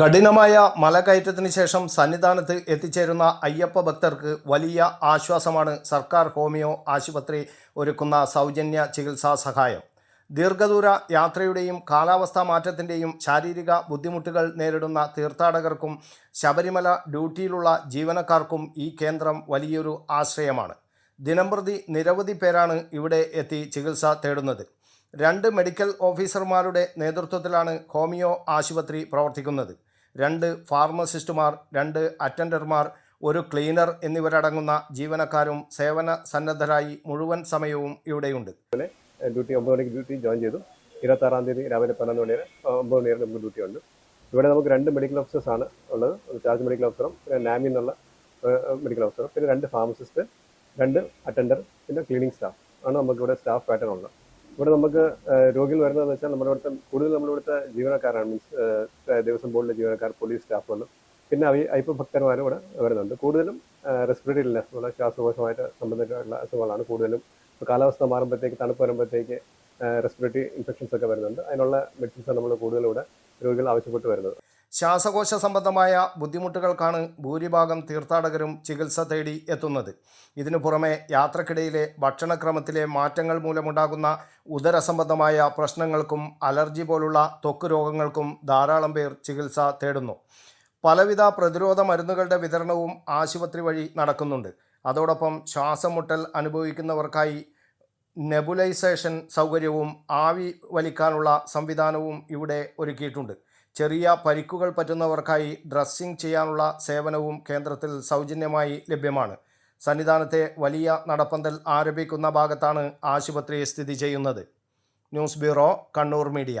കഠിനമായ മലകയറ്റത്തിന് ശേഷം സന്നിധാനത്ത് എത്തിച്ചേരുന്ന അയ്യപ്പ ഭക്തർക്ക് വലിയ ആശ്വാസമാണ് സർക്കാർ ഹോമിയോ ആശുപത്രി ഒരുക്കുന്ന സൗജന്യ ചികിത്സാ സഹായം. ദീർഘദൂര യാത്രയുടെയും കാലാവസ്ഥാ മാറ്റത്തിന്റെയും ശാരീരിക ബുദ്ധിമുട്ടുകൾ നേരിടുന്ന തീർത്ഥാടകർക്കും ശബരിമല ഡ്യൂട്ടിയിലുള്ള ജീവനക്കാർക്കും ഈ കേന്ദ്രം വലിയൊരു ആശ്രയമാണ്. ദിനംപ്രതി നിരവധി പേരാണ് ഇവിടെ എത്തി ചികിത്സ തേടുന്നത്. രണ്ട് മെഡിക്കൽ ഓഫീസർമാരുടെ നേതൃത്വത്തിലാണ് ഹോമിയോ ആശുപത്രി പ്രവർത്തിക്കുന്നത്. രണ്ട് ഫാർമസിസ്റ്റുമാർ രണ്ട് അറ്റൻഡർമാർ ഒരു ക്ലീനർ എന്നിവരടങ്ങുന്ന ജീവനക്കാരും സേവന സന്നദ്ധരായി മുഴുവൻ സമയവും ഇവിടെയുണ്ട്. ഡ്യൂട്ടി ഒമ്പത് മണിക്ക് ഡ്യൂട്ടി ജോയിൻ ചെയ്തു. ഇരുപത്താറാം തീയതി രാവിലെ പതിനൊന്ന് മണി വരെ ഒമ്പത് മണി വരെ നമുക്ക് ഡ്യൂട്ടി ഉണ്ട്. ഇവിടെ നമുക്ക് രണ്ട് മെഡിക്കൽ ഓഫീസേഴ്സ് ആണ് ഉള്ളത്. ചാർജ് മെഡിക്കൽ ഓഫീസറും പിന്നെ നാമി എന്നുള്ള മെഡിക്കൽ ഓഫീസറും പിന്നെ രണ്ട് ഫാർമസിസ്റ്റ് രണ്ട് അറ്റൻഡർ പിന്നെ ക്ലീനിങ് സ്റ്റാഫ് ആണ് നമുക്ക് ഇവിടെ സ്റ്റാഫ് പാറ്റേൺ ഉള്ളത്. ഇവിടെ നമുക്ക് രോഗികൾ വരുന്നതെന്ന് വെച്ചാൽ നമ്മുടെ ഇവിടുത്തെ കൂടുതൽ നമ്മുടെ ഇവിടുത്തെ ജീവനക്കാരാണ്. മീൻസ് ദേവസ്വം ബോർഡിലെ ജീവനക്കാർ പോലീസ് സ്റ്റാഫുകൾ പിന്നെ അയ്യ- അയ്യപ്പ ഭക്തന്മാരും ഇവിടെ വരുന്നുണ്ട്. കൂടുതലും റെസ്പിറേറ്ററി ഉള്ള ശ്വാസകോശമായിട്ട് സംബന്ധിച്ചിട്ടുള്ള അസുഖങ്ങളാണ് കൂടുതലും. കാലാവസ്ഥ മാറുമ്പോഴത്തേക്ക് തണുപ്പ് വരുമ്പോഴത്തേക്ക് റെസ്പിറേറ്ററി ഇൻഫെക്ഷൻസ് ഒക്കെ വരുന്നുണ്ട്. അതിനുള്ള മെഡിസിൻസ് നമ്മൾ കൂടുതലും ഇവിടെ രോഗികൾ ആവശ്യപ്പെട്ട് വരുന്നത്. ശ്വാസകോശ സംബന്ധമായ ബുദ്ധിമുട്ടുകൾക്കാണ് ഭൂരിഭാഗം തീർത്ഥാടകരും ചികിത്സ തേടി എത്തുന്നത്. ഇതിനു പുറമെ യാത്രക്കിടയിലെ ഭക്ഷണക്രമത്തിലെ മാറ്റങ്ങൾ മൂലമുണ്ടാകുന്ന ഉദരസംബന്ധമായ പ്രശ്നങ്ങൾക്കും അലർജി പോലുള്ള ത്വക്ക് രോഗങ്ങൾക്കും ധാരാളം പേർ ചികിത്സ തേടുന്നു. പലവിധ പ്രതിരോധ മരുന്നുകളുടെ വിതരണവും ആശുപത്രി വഴി നടക്കുന്നുണ്ട്. അതോടൊപ്പം ശ്വാസം മുട്ടൽ അനുഭവിക്കുന്നവർക്കായി നെബുലൈസേഷൻ സൗകര്യവും ആവി വലിക്കാനുള്ള സംവിധാനവും ഇവിടെ ഒരുക്കിയിട്ടുണ്ട്. ചെറിയ പരിക്കുകൾ പറ്റുന്നവർക്കായി ഡ്രസ്സിംഗ് ചെയ്യാനുള്ള സേവനവും കേന്ദ്രത്തിൽ സൗജന്യമായി ലഭ്യമാണ്. സന്നിധാനത്തെ വലിയ നടപ്പന്തൽ ആരംഭിക്കുന്ന ഭാഗത്താണ് ആശുപത്രി സ്ഥിതി ചെയ്യുന്നത്. News bureau Kannur media.